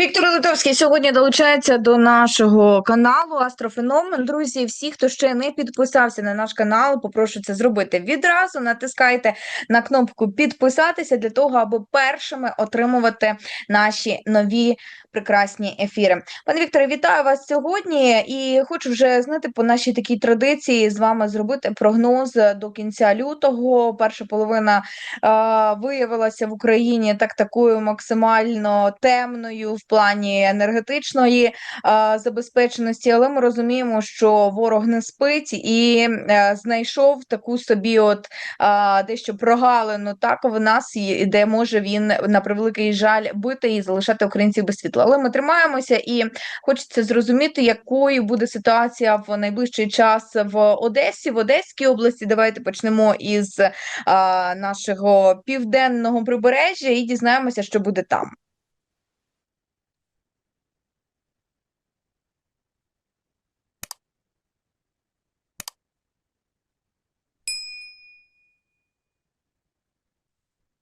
Віктор Литовський сьогодні долучається до нашого каналу Астрофеномен. Друзі, всі, хто ще не підписався на наш канал, попрошу це зробити відразу. Натискайте на кнопку підписатися для того, аби першими отримувати наші нові прекрасні ефіри. Пане Вікторе, вітаю вас сьогодні і хочу вже знати по нашій такій традиції з вами зробити прогноз до кінця лютого. Перша половина е, виявилася в Україні так такою максимально темною в плані енергетичної е, забезпеченості, але ми розуміємо, що ворог не спить і е, знайшов таку собі, от е, дещо прогалину так в нас, і де може він на превеликий жаль бити і залишати українців без світла. Але ми тримаємося і хочеться зрозуміти, якою буде ситуація в найближчий час в Одесі, в Одеській області. Давайте почнемо із е, нашого південного прибережжя і дізнаємося, що буде там.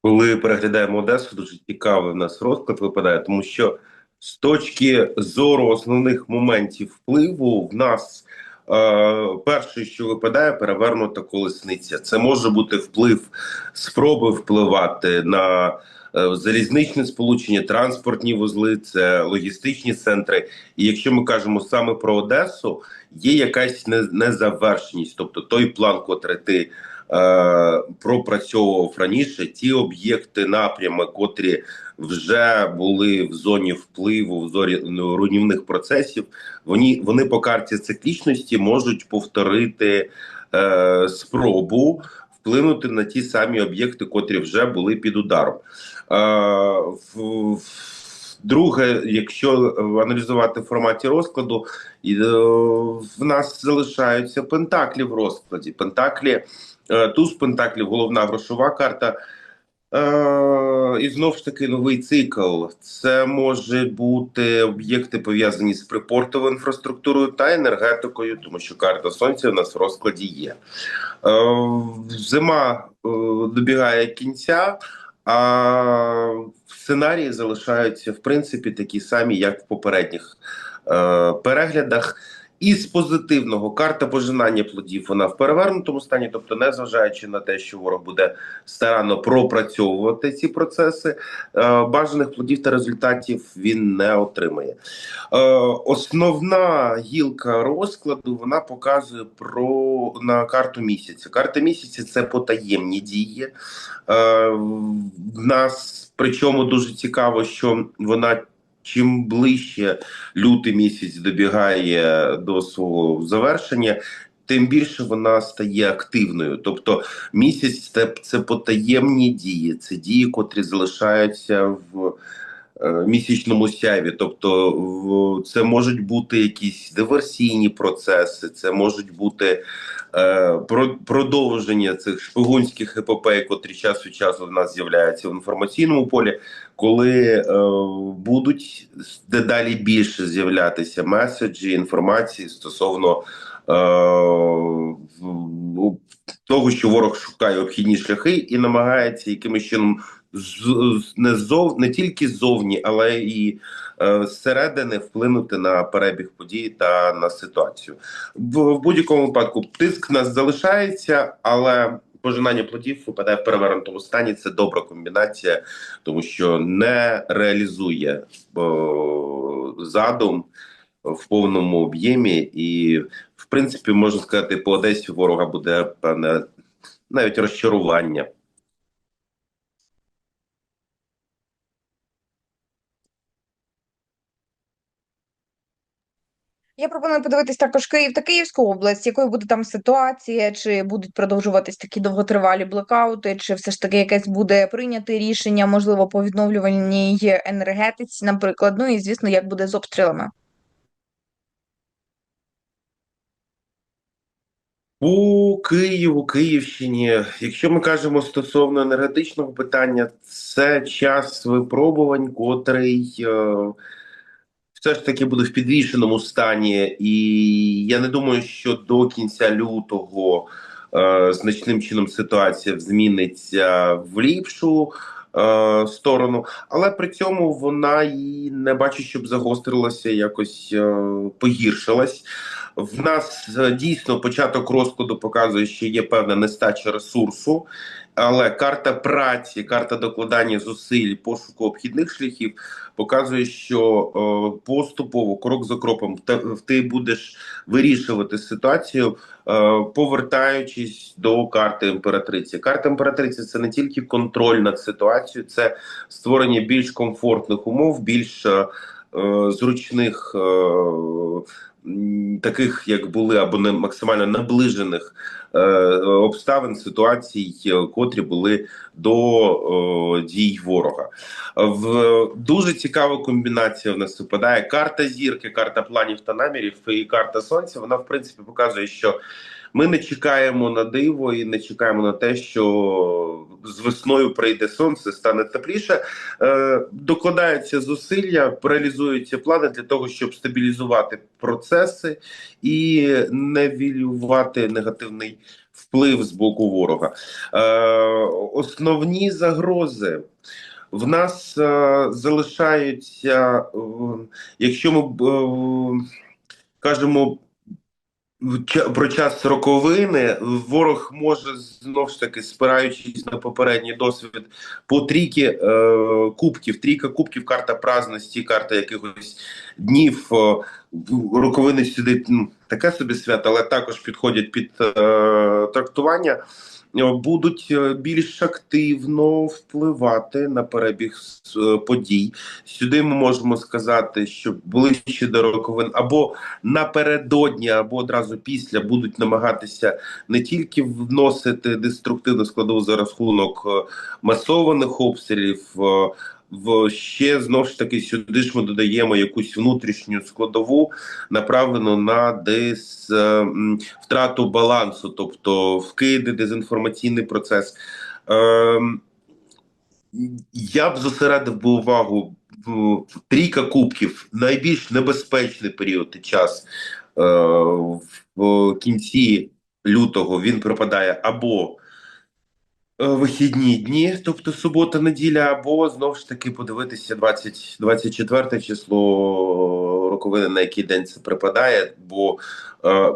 Коли переглядаємо Одесу, дуже цікавий в нас розклад випадає, тому що з точки зору основних моментів впливу в нас е, перше, що випадає, перевернута колесниця. Це може бути вплив спроби впливати на е, залізничне сполучення, транспортні вузли, це логістичні центри. І якщо ми кажемо саме про Одесу, є якась незавершеність, тобто той план, котрий ти пропрацьовував раніше, ті об'єкти, напрями, котрі вже були в зоні впливу, в зоні ну, руйнівних процесів, вони, вони по карті циклічності можуть повторити е, спробу вплинути на ті самі об'єкти, котрі вже були під ударом. Е, в, в- Друге, якщо аналізувати в форматі розкладу, е, в нас залишаються пентаклі в розкладі. Пентаклі Е, Туз Пентаклів, головна грошова карта. Е, і знов ж таки новий цикл. Це може бути об'єкти пов'язані з припортовою інфраструктурою та енергетикою, тому що карта сонця у нас в розкладі є. Е, зима е, добігає кінця, а сценарії залишаються в принципі такі самі, як в попередніх е, переглядах. І з позитивного карта пожинання плодів вона в перевернутому стані, тобто, не зважаючи на те, що ворог буде старанно пропрацьовувати ці процеси, е, бажаних плодів та результатів він не отримає. Е, Основна гілка розкладу вона показує про на карту місяця. Карта місяця це потаємні дії. Е, В нас причому дуже цікаво, що вона. Чим ближче лютий місяць добігає до свого завершення, тим більше вона стає активною. Тобто місяць це, це потаємні дії, це дії, котрі залишаються в місячному сяйві. Тобто, це можуть бути якісь диверсійні процеси, це можуть бути е, про, продовження цих шпигунських епопей, котрі час від часу в нас з'являються в інформаційному полі коли е, будуть дедалі більше з'являтися меседжі, інформації стосовно е, того, що ворог шукає обхідні шляхи і намагається якимось чином не зов не тільки ззовні, але і е, зсередини вплинути на перебіг подій та на ситуацію. В, в будь-якому випадку тиск в нас залишається, але пожинання плодів випадає в перевернутому стані. Це добра комбінація тому що не реалізує о, задум в повному об'ємі, і в принципі можна сказати, по Одесі ворога буде певне навіть розчарування. Я пропоную подивитись також Київ та Київську область, якою буде там ситуація, чи будуть продовжуватись такі довготривалі блекаути, чи все ж таки якесь буде прийняте рішення, можливо, по відновлювальній енергетиці, наприклад. Ну і звісно, як буде з обстрілами. По Києву, Київщині, якщо ми кажемо стосовно енергетичного питання, це час випробувань, котрий е, все ж таки буде в підвішеному стані, і я не думаю, що до кінця лютого е, значним чином ситуація зміниться в ліпшу. Е, сторону, але при цьому вона і не бачу, щоб загострилася, якось е, погіршилась. В нас е, дійсно початок розкладу показує, що є певна нестача ресурсу, але карта праці, карта докладання зусиль, пошуку обхідних шляхів показує, що е, поступово, крок за кроком, ти будеш вирішувати ситуацію, е, повертаючись до карти імператриці. Карта імператриці це не тільки контроль над ситуацією, це створення більш комфортних умов, більш е, зручних. Таких, як були, або не максимально наближених обставин ситуацій, е, котрі були до е, дій ворога. В дуже цікава комбінація в нас випадає карта зірки, карта планів та намірів і карта сонця. Вона в принципі показує, що ми не чекаємо на диво і не чекаємо на те, що з весною прийде сонце, стане тепліше. Е, докладаються зусилля, реалізуються плани для того, щоб стабілізувати процеси і невілювати негативний вплив з боку ворога. Е, основні загрози. В нас е, залишаються, е, якщо ми е, кажемо про час роковини, ворог може знов ж таки, спираючись на попередній досвід, по трійки е, кубків. Трійка кубків, карта праздності, карта якихось днів. Роковини сюди ну, таке собі свято, але також підходять під е, трактування. Будуть е, більш активно впливати на перебіг е, подій. Сюди ми можемо сказати, що ближче до роковин або напередодні, або одразу після будуть намагатися не тільки вносити деструктивну складову за рахунок е, масованих обстрілів. В ще знову ж таки сюди ж ми додаємо якусь внутрішню складову, направлену на десь втрату балансу, тобто вкиди, дезінформаційний процес. Ем, я б зосередив би увагу трійка кубків найбільш небезпечний період і час е, в кінці лютого він припадає або вихідні дні, тобто субота, неділя, або знову ж таки подивитися 20, 24 число роковини, на який день це припадає, бо е,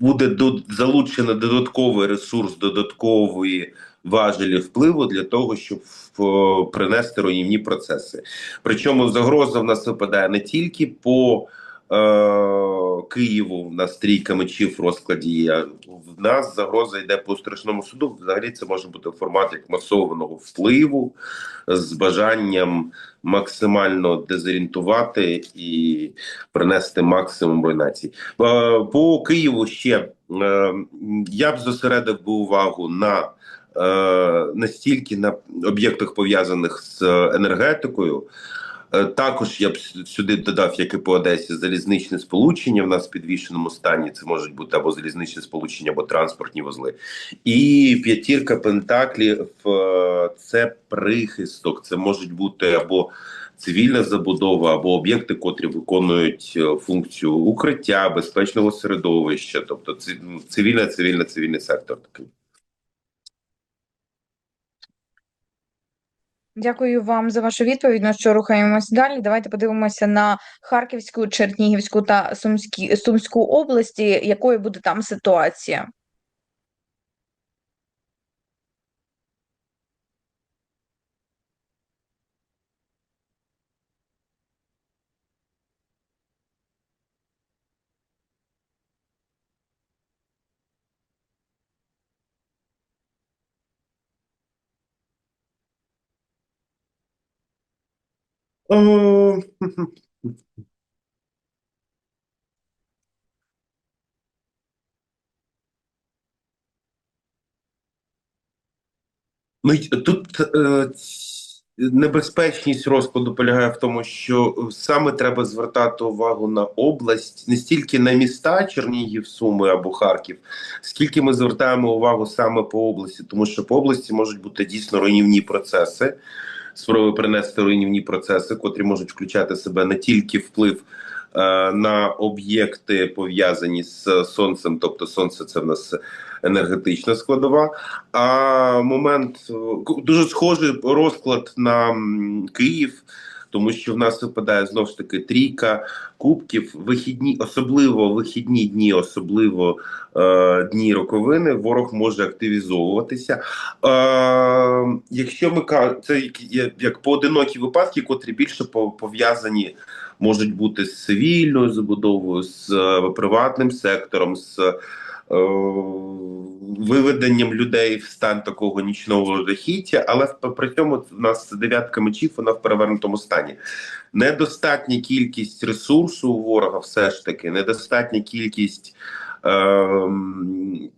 буде до, залучено додатковий ресурс, додаткової важелі впливу для того, щоб е, принести руйнівні процеси. Причому загроза в нас випадає не тільки по е, Києву, в нас трійка мечів в розкладі. В нас загроза йде по страшному суду. Взагалі це може бути формат як масованого впливу з бажанням максимально дезорієнтувати і принести максимум руйнацій. Е, По Києву ще е, я б зосередив би увагу на е, не стільки на об'єктах пов'язаних з енергетикою. Е, Також я б сюди додав, як і по Одесі, залізничне сполучення в нас в підвішеному стані. Це можуть бути або залізничне сполучення, або транспортні вузли. І п'ятірка пентаклів це прихисток. Це можуть бути або цивільна забудова, або об'єкти, котрі виконують е, функцію укриття, безпечного середовища, тобто ци- цивільна, цивільна, цивільний сектор такий. Дякую вам за вашу відповідь. Ну що рухаємось далі. Давайте подивимося на Харківську, Чернігівську та Сумські, Сумську області. Якою буде там ситуація? Ну тут е, небезпечність розкладу полягає в тому, що саме треба звертати увагу на область, не стільки на міста Чернігів, Суми або Харків, скільки ми звертаємо увагу саме по області, тому що по області можуть бути дійсно руйнівні процеси, спроби принести руйнівні процеси, котрі можуть включати себе не тільки вплив е, на об'єкти пов'язані з сонцем, тобто сонце це в нас енергетична складова. А момент е, дуже схожий розклад на Київ. Тому що в нас випадає знову ж таки трійка кубків, вихідні, особливо вихідні дні, особливо е, дні роковини, ворог може активізовуватися. Е, якщо ми це як, як- поодинокі випадки, котрі більше пов'язані можуть бути з цивільною забудовою, з е, приватним сектором, з виведенням людей в стан такого нічного жахіття, але при цьому в нас дев'ятка мечів, вона в перевернутому стані. Недостатня кількість ресурсу у ворога, все ж таки, недостатня кількість. Ем,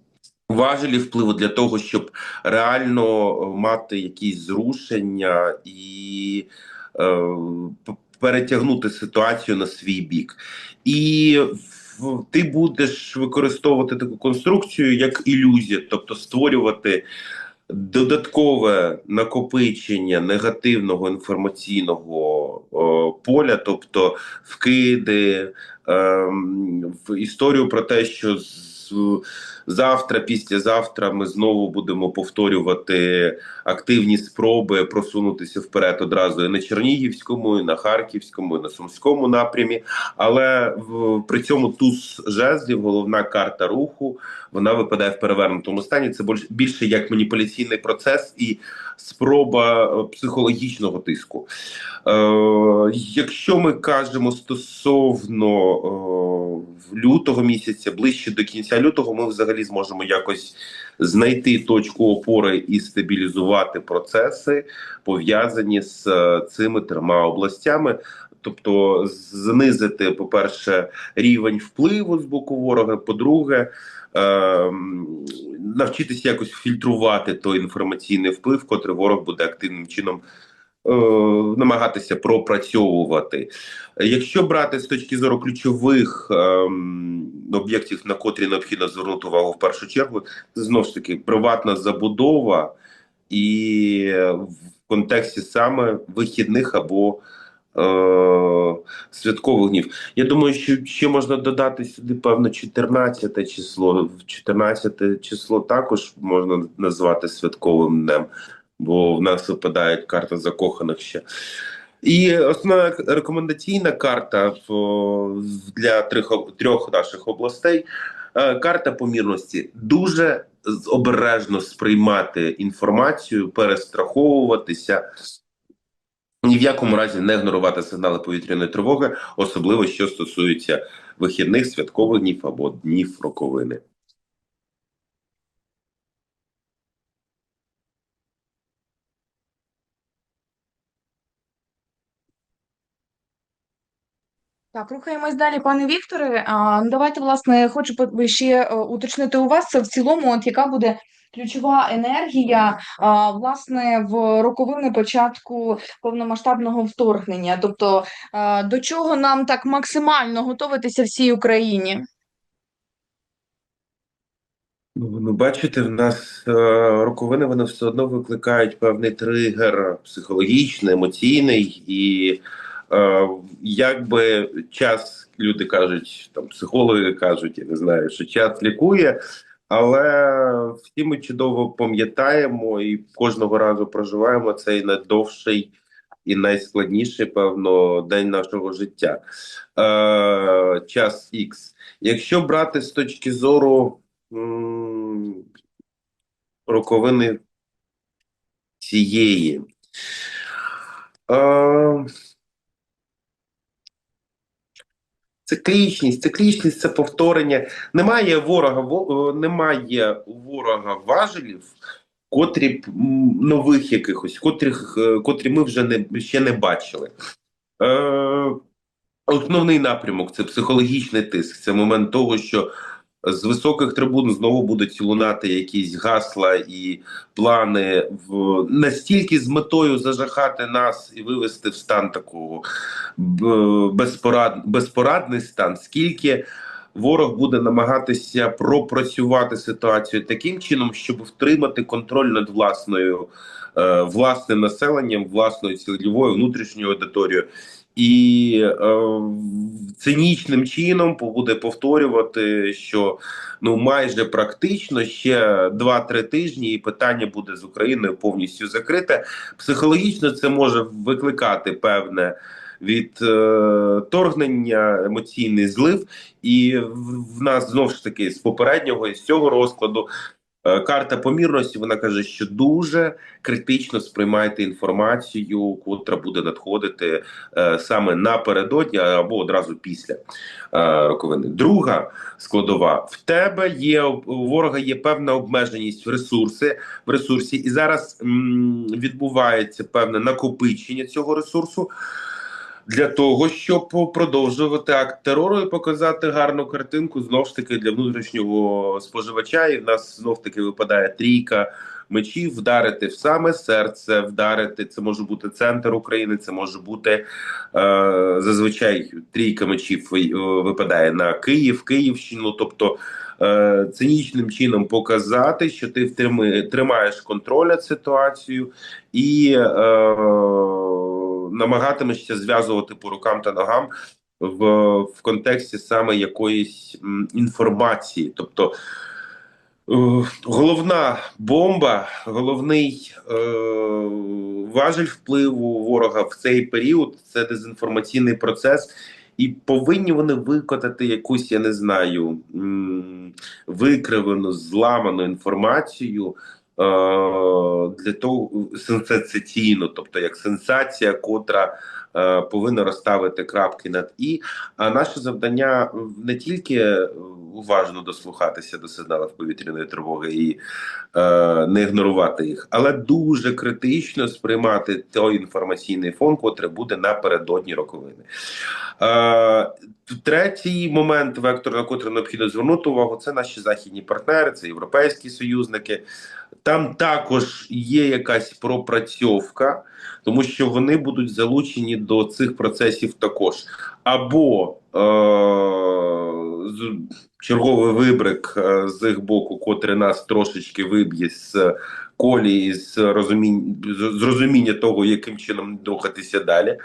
Важелі впливу для того, щоб реально е, мати якісь зрушення і е, перетягнути ситуацію на свій бік. І ти будеш використовувати таку конструкцію як ілюзія, тобто створювати додаткове накопичення негативного інформаційного о, поля, тобто вкиди ем, в історію про те, що з завтра, післязавтра ми знову будемо повторювати активні спроби просунутися вперед одразу і на Чернігівському, і на Харківському, і на Сумському напрямі. Але в при цьому туз жезлів, головна карта руху, вона випадає в перевернутому стані. Це більш- більше як маніпуляційний процес і спроба е, психологічного тиску. Е, якщо ми кажемо стосовно е, лютого місяця, ближче до кінця лютого, ми взагалі зможемо якось знайти точку опори і стабілізувати процеси, пов'язані з е, цими трьома областями. Тобто знизити, по-перше, рівень впливу з боку ворога. По-друге, ем, навчитися якось фільтрувати той інформаційний вплив, котрий ворог буде активним чином е, намагатися пропрацьовувати. Якщо брати з точки зору ключових ем, об'єктів, на котрі необхідно звернути увагу в першу чергу, це знову ж таки приватна забудова і в контексті саме вихідних або е, святкових днів. Я думаю, що ще можна додати сюди певно 14 число. 14 число також можна назвати святковим днем, бо в нас випадає карта закоханих ще. І основна рекомендаційна карта для трьох, трьох наших областей. е, Карта помірності дуже обережно сприймати інформацію, перестраховуватися, ні в якому разі не ігнорувати сигнали повітряної тривоги, особливо що стосується вихідних святкових днів або днів роковини. Так, рухаємось далі, пане Вікторе. Ну, давайте, власне, хочу ще е, уточнити у вас в цілому, от яка буде ключова енергія, власне, в роковини початку повномасштабного вторгнення. Тобто, до чого нам так максимально готуватися всій Україні? Ну, ну, бачите, в нас е, роковини вони все одно викликають певний тригер психологічний, емоційний, і якби час люди кажуть, там психологи кажуть, я не знаю, що час лікує, але всі ми чудово пам'ятаємо і кожного разу проживаємо цей найдовший і найскладніший, певно, день нашого життя. Е, час X. Якщо брати з точки зору м, роковини цієї. Е, Циклічність, циклічність це повторення. Немає ворога, во- е, немає ворога важелів, котрі нових якихось, котрих, е, котрі ми вже не, ще не бачили. Е, Основний напрямок це психологічний тиск. Це момент того, що з високих трибун знову будуть лунати якісь гасла і плани в настільки з метою зажахати нас і вивести в стан такого безпорад, безпорадний стан, скільки ворог буде намагатися пропрацювати ситуацію таким чином, щоб втримати контроль над власною е, власним населенням, власною цільовою внутрішньою аудиторією. І е, цинічним чином буде повторювати, що ну майже практично ще 2-3 тижні, і питання буде з Україною повністю закрите. Психологічно це може викликати певне відторгнення, емоційний злив, і в в нас знову ж таки з попереднього і з цього розкладу. Е, Карта помірності вона каже, що дуже критично сприймайте інформацію, котра буде надходити е, саме напередодні або одразу після е, роковини. Друга складова в тебе є у ворога є певна обмеженість в ресурси в ресурсі, і зараз м, відбувається певне накопичення цього ресурсу. Для того щоб продовжувати акт терору і показати гарну картинку. Знов ж таки для внутрішнього споживача, і в нас знов таки випадає трійка мечів, вдарити в саме серце, вдарити це може бути центр України, це може бути е, зазвичай трійка мечів е, випадає на Київ, Київщину, тобто. е, Цинічним чином показати, що ти втримує, тримаєш контроль над ситуацією. І е, намагатимешся зв'язувати по рукам та ногам в, в контексті саме якоїсь інформації. Тобто е, головна бомба, головний е, важель впливу ворога в цей період це дезінформаційний процес. І повинні вони викотати якусь, я не знаю, викривлену, зламану інформацію для того сенсаційно, тобто як сенсація, котра е, повинна розставити крапки над і. А наше завдання не тільки уважно дослухатися до сигналів повітряної тривоги і е, не ігнорувати їх, але дуже критично сприймати той інформаційний фон, котрий буде напередодні роковини. Е, Третій момент, вектор, на котрий необхідно звернути увагу, це наші західні партнери, це європейські союзники. Там також є якась пропрацьовка, тому що вони будуть залучені до цих процесів також. Або е- черговий вибрик е, з їх боку, котрий нас трошечки виб'є з колії, з розуміння, з розуміння того, яким чином рухатися далі.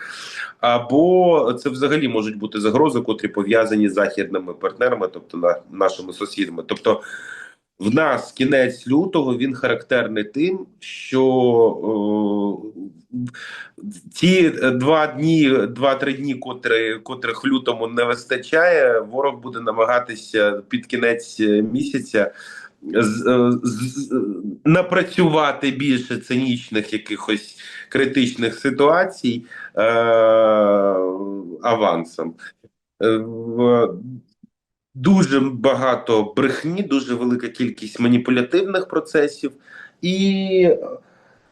Або це взагалі можуть бути загрози, котрі пов'язані з західними партнерами, тобто на нашими сусідами. Тобто, в нас кінець лютого він характерний тим, що е, ті два дні, два-три дні, котрі, котрих лютому не вистачає, ворог буде намагатися під кінець місяця. Напрацювати більше цинічних якихось критичних ситуацій е, авансом. Е, Дуже багато брехні, дуже велика кількість маніпулятивних процесів і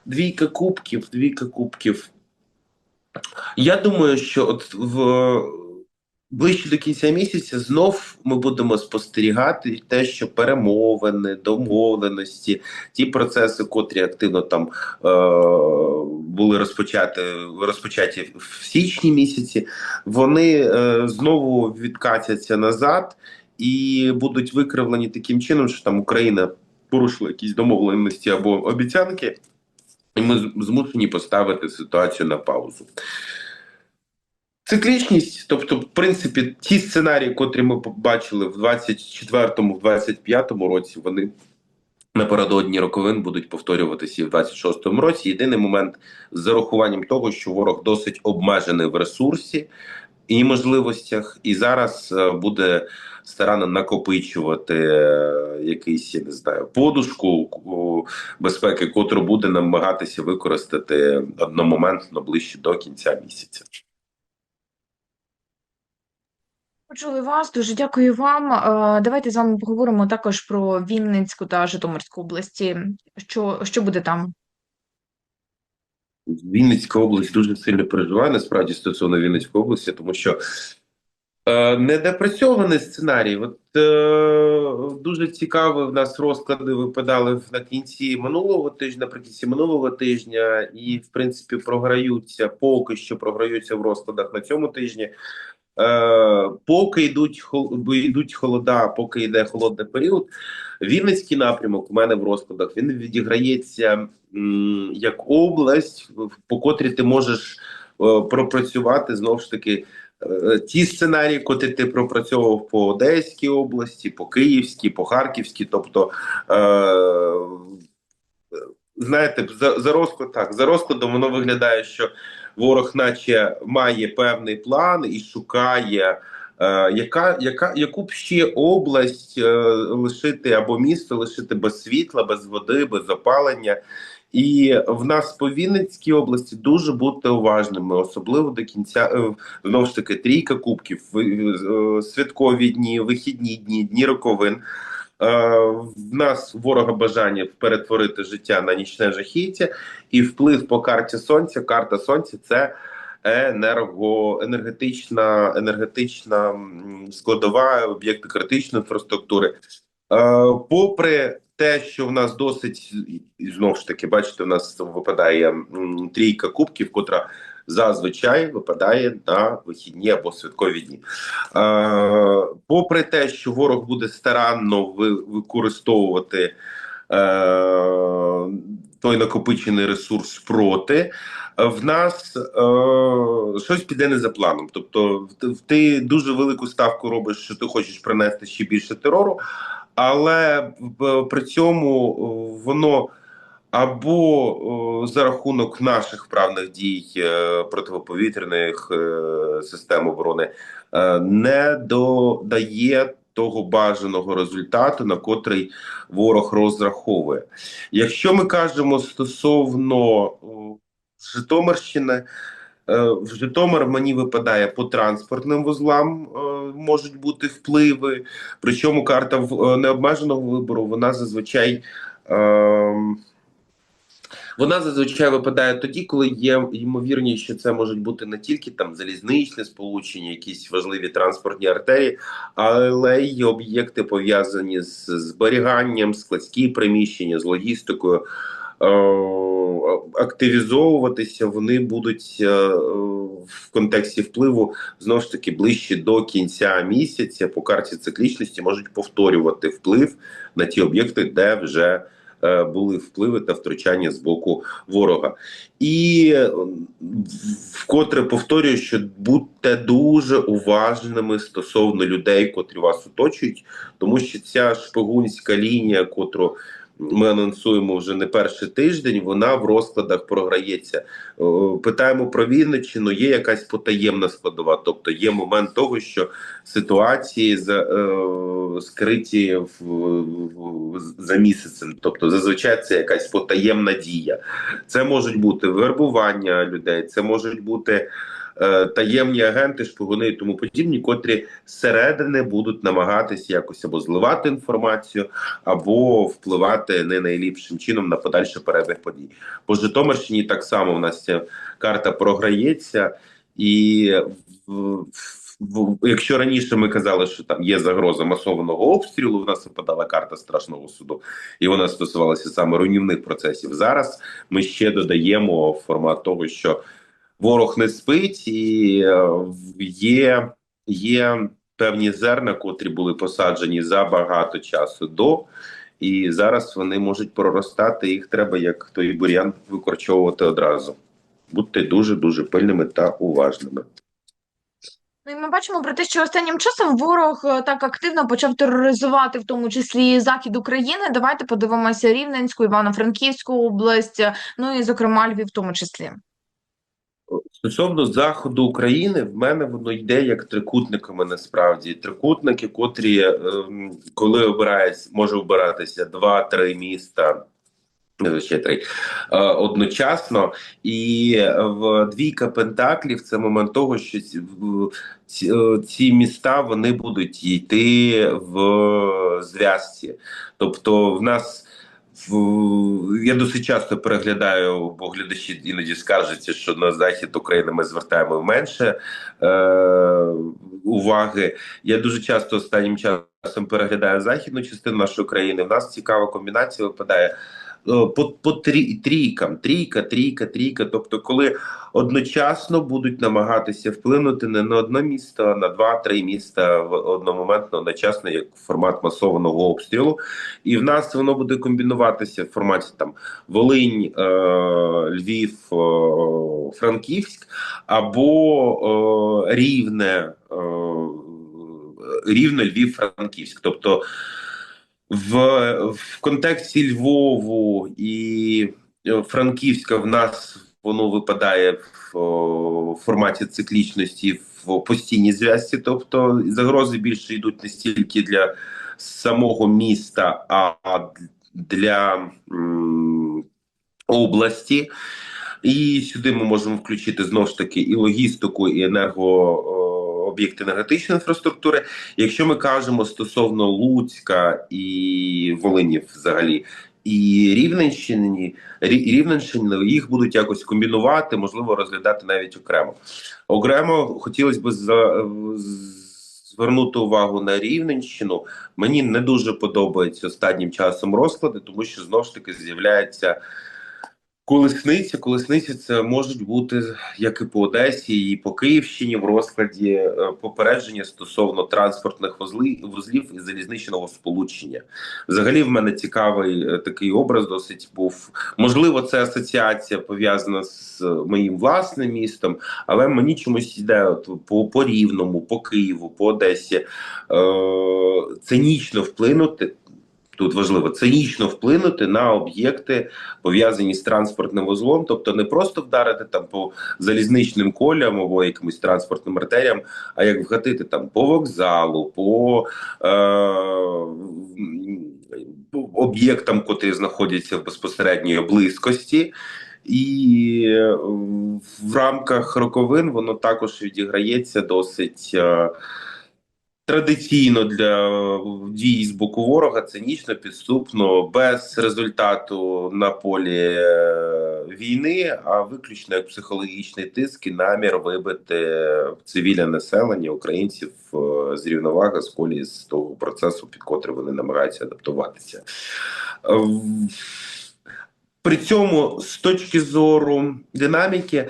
двійка кубків, двійка кубків. Я думаю, що от в ближче до кінця місяця знов ми будемо спостерігати те, що перемовини, домовленості, ті процеси, котрі активно там е, були розпочаті, розпочаті в січні місяці, вони е, знову відкатяться назад і будуть викривлені таким чином, що там Україна порушила якісь домовленості або обіцянки, і ми змушені поставити ситуацію на паузу. Циклічність, тобто, в принципі, ті сценарії, котрі ми побачили в 24-му, в 25-му році, вони напередодні роковин будуть повторюватися і в 26-му році. Єдиний момент з зарахуванням того, що ворог досить обмежений в ресурсі і можливостях, і зараз е, буде старанно накопичувати е, якийсь, я не знаю, подушку безпеки, котру буде намагатися використати одномоментно ближче до кінця місяця. Почули вас, дуже дякую вам. Е, Давайте з вами поговоримо також про Вінницьку та Житомирську області. Що, що буде там? Вінницька область дуже сильно переживає насправді стосовно Вінницької області, тому що е, недопрацьований сценарій. От е, дуже цікаво, в нас розклади випадали на кінці минулого тижня, наприкінці минулого тижня, і в принципі програються, поки що програються в розкладах на цьому тижні. Е, поки йдуть йдуть холода, поки йде холодний період. Вінницький напрямок у мене в розкладах він відіграється м, як область, по котрій ти можеш пропрацювати знову ж таки. е, Ті сценарії, котрі ти пропрацьовував по Одеській області, по Київській, по Харківській, тобто е, знаєте, за, за розклад так, за розкладом воно виглядає, що ворог, наче має певний план і шукає, е, яка, яка, яку б ще область е, лишити або місто лишити без світла, без води, без опалення. І в нас по Вінницькій області дуже бути уважними, особливо до кінця е, знову ж таки трійка кубків, е, святкові дні, вихідні дні, дні роковин. Е, В нас ворога бажання перетворити життя на нічне жахіття, і вплив по карті сонця. Карта сонця це енерго, енергетична, енергетична складова, об'єкти критичної інфраструктури. Е, Попри те, що в нас досить знову ж таки, бачите, у нас випадає трійка кубків, котра зазвичай випадає на вихідні або святкові дні. Е, попри те, що ворог буде старанно ви- використовувати е, той накопичений ресурс проти, е, в нас е, щось піде не за планом. Тобто, ти- дуже велику ставку робиш, що ти хочеш принести ще більше терору, але при цьому е, воно або о, за рахунок наших вправних дій е, протиповітряних е, систем оборони е, не додає того бажаного результату, на котрий ворог розраховує. Якщо ми кажемо стосовно Житомирщини, е, в Житомир мені випадає по транспортним вузлам е, можуть бути впливи. Причому карта е, необмеженого вибору вона зазвичай. ем, вона зазвичай випадає тоді, коли є ймовірність, що це можуть бути не тільки там залізничне сполучення, якісь важливі транспортні артерії, але й об'єкти пов'язані з зберіганням, складські приміщення, з логістикою. Е, Активізовуватися вони будуть е, в контексті впливу знову ж таки ближче до кінця місяця по карті циклічності можуть повторювати вплив на ті об'єкти, де вже були впливи та втручання з боку ворога. І е, вкотре повторюю, що будьте дуже уважними стосовно людей, котрі вас оточують, тому що ця шпигунська лінія, котру ми анонсуємо вже не перший тиждень, вона в розкладах програється. Питаємо про Вінниччину, є якась потаємна складова, тобто є момент того, що ситуації за, е, скриті в, в, за місяцем. Тобто, зазвичай це якась потаємна дія. Це можуть бути вербування людей, це можуть бути е, таємні агенти, шпигуни і тому подібні, котрі зсередини будуть намагатися якось або зливати інформацію, або впливати не найліпшим чином на подальший перебіг подій. По Житомирщині так само в нас ця карта програється, і в, якщо раніше ми казали, що там є загроза масованого обстрілу, в нас випадала карта страшного суду, і вона стосувалася саме руйнівних процесів. Зараз ми ще додаємо формат того, що ворог не спить, і е, є, є певні зерна, котрі були посаджені за багато часу до. І зараз вони можуть проростати. Їх треба, як той бур'ян, викорчовувати одразу. Будьте дуже дуже пильними та уважними. Ну і ми бачимо про те, що останнім часом ворог е, так активно почав тероризувати, в тому числі захід України. Давайте подивимося Рівненську, Івано-Франківську область, е, ну і зокрема Львів, в тому числі. Стосовно заходу України, в мене воно йде як трикутниками. Насправді трикутники, котрі ем, коли обирають, може обиратися два-три міста. е, Ще три е, одночасно, і в двійка пентаклів це момент того, що ці, е, міста вони будуть йти в зв'язці. Тобто, в нас я досить часто переглядаю, бо глядачі іноді скаржаться, що на захід України ми звертаємо менше е, уваги. Я дуже часто останнім часом переглядаю західну частину нашої країни. В нас цікава комбінація випадає. По, по трі, трійкам, трійка, трійка, трійка. Тобто, коли одночасно будуть намагатися вплинути не на одне місто, а на два-три міста в одномоментно, одночасно, як формат масованого обстрілу. І в нас воно буде комбінуватися в форматі там Волинь, е, Львів, е, Франківськ або е, Рівне, е, Рівне, Львів, Франківськ. Тобто в, в контексті Львову і е, Франківська в нас воно випадає в о, форматі циклічності в постійній зв'язці. Тобто загрози більше йдуть не стільки для самого міста, а для м, області. І сюди ми можемо включити знову ж таки і логістику, і енерго о, об'єкти енергетичної інфраструктури. Якщо ми кажемо стосовно Луцька і Волині, взагалі. І Рівненщині, Рі- Рівненщини їх будуть якось комбінувати, можливо, розглядати навіть окремо. Окремо хотілося б звернути увагу на Рівненщину. Мені не дуже подобаються останнім часом розклади, тому що знову ж таки з'являється колесниця. Колесниця це можуть бути як і по Одесі, і по Київщині в розкладі е, попередження стосовно транспортних вузлів, вузлів і залізничного сполучення. Взагалі, в мене цікавий е, такий образ досить був. Можливо, це асоціація пов'язана з е, моїм власним містом, але мені чомусь йде от по, по Рівному, по Києву, по Одесі е, цинічно вплинути. Тут важливо цинічно вплинути на об'єкти, пов'язані з транспортним вузлом, тобто не просто вдарити там по залізничним колям або якимось транспортним артеріям, а як вгатити там по вокзалу, по е, об'єктам, котрі знаходяться в безпосередньої близькості. І в рамках роковин воно також відіграється досить е, традиційно для дій з боку ворога, цинічно, підступно, без результату на полі е, війни, а виключно як психологічний тиск і намір вибити цивільне населення українців е, з рівноваги з колії з того процесу, під котрий вони намагаються адаптуватися. Е, При цьому, з точки зору динаміки,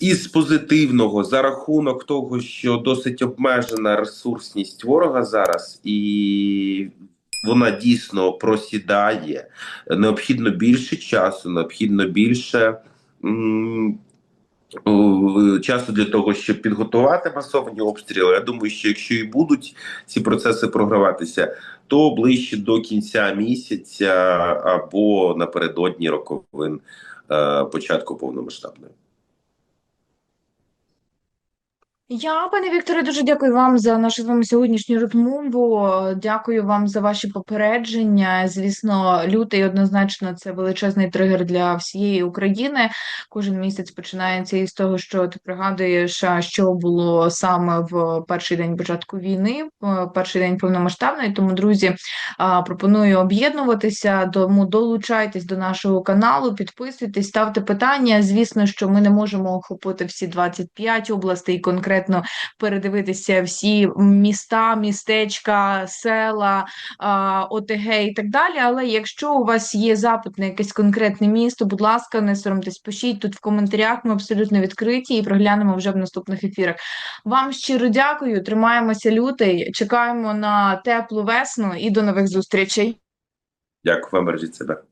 із позитивного за рахунок того, що досить обмежена ресурсність ворога зараз, і вона дійсно просідає. Необхідно більше часу, необхідно більше. м, Часу для того, щоб підготувати масовані обстріли. Я думаю, що якщо і будуть ці процеси програватися, то ближче до кінця місяця або напередодні роковин е, початку повномасштабної. Я, пане Вікторе, дуже дякую вам за нашу з вами сьогоднішню розмову. Дякую вам за ваші попередження. Звісно, лютий однозначно це величезний тригер для всієї України. Кожен місяць починається із того, що ти пригадуєш, що було саме в перший день початку війни, в перший день повномасштабної. Тому, друзі, пропоную об'єднуватися. Тому долучайтесь до нашого каналу, підписуйтесь, ставте питання. Звісно, що ми не можемо охопити всі 25 областей конкретно передивитися всі міста, містечка, села, ОТГ і так далі. Але якщо у вас є запит на якесь конкретне місто, будь ласка, не соромтесь, пишіть тут в коментарях. Ми абсолютно відкриті і проглянемо вже в наступних ефірах. Вам щиро дякую. Тримаємося лютий. Чекаємо на теплу весну і до нових зустрічей. Дякую вам, бережіть себе.